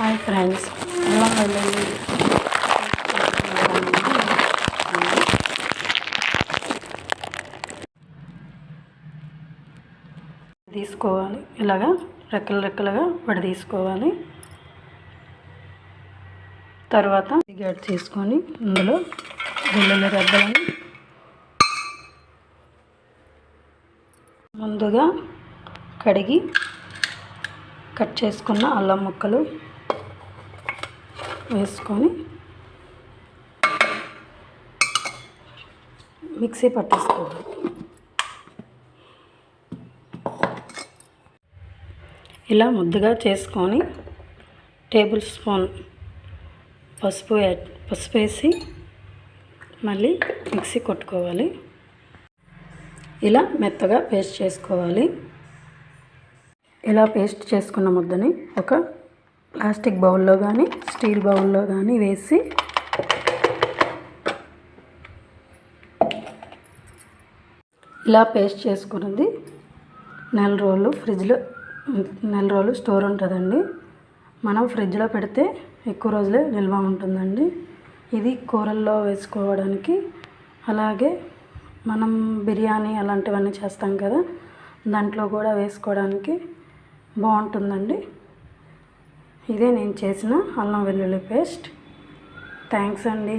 Hi friends ఎలా వెళ్ళండి తీసుకోవాలి. ఇలాగా రెక్కలు రెక్కలుగా వడి తీసుకోవాలి. తర్వాత గడ్డ తీసుకొని ఇందులో వెల్లుల్లి రెబ్బలని ముందుగా కడిగి కట్ చేసుకున్న అల్లం ముక్కలు వేసుకొని మిక్సీ పట్టేసుకోవాలి. ఇలా ముద్దగా చేసుకొని టేబుల్ స్పూన్ పసుపు పసుపు వేసి మళ్ళీ మిక్సీ కొట్టుకోవాలి. ఇలా మెత్తగా పేస్ట్ చేసుకోవాలి. ఇలా పేస్ట్ చేసుకున్న ముద్దని ఒక ప్లాస్టిక్ బౌల్లో కానీ స్టీల్ బౌల్లో కానీ వేసి ఇలా పేస్ట్ చేసుకున్నది. నెల రోజులు ఫ్రిడ్జ్లో నెల రోజులు స్టోర్ ఉంటుందండి. మనం ఫ్రిడ్జ్లో పెడితే ఎక్కువ రోజులే నిల్వ ఉంటుందండి. ఇది కూరల్లో వేసుకోవడానికి అలాగే మనం బిర్యానీ అలాంటివన్నీ చేస్తాం కదా దాంట్లో కూడా వేసుకోవడానికి బాగుంటుందండి. ఇదే నేను చేసిన అల్లం వెల్లుల్లి పేస్ట్. థ్యాంక్స్ అండి.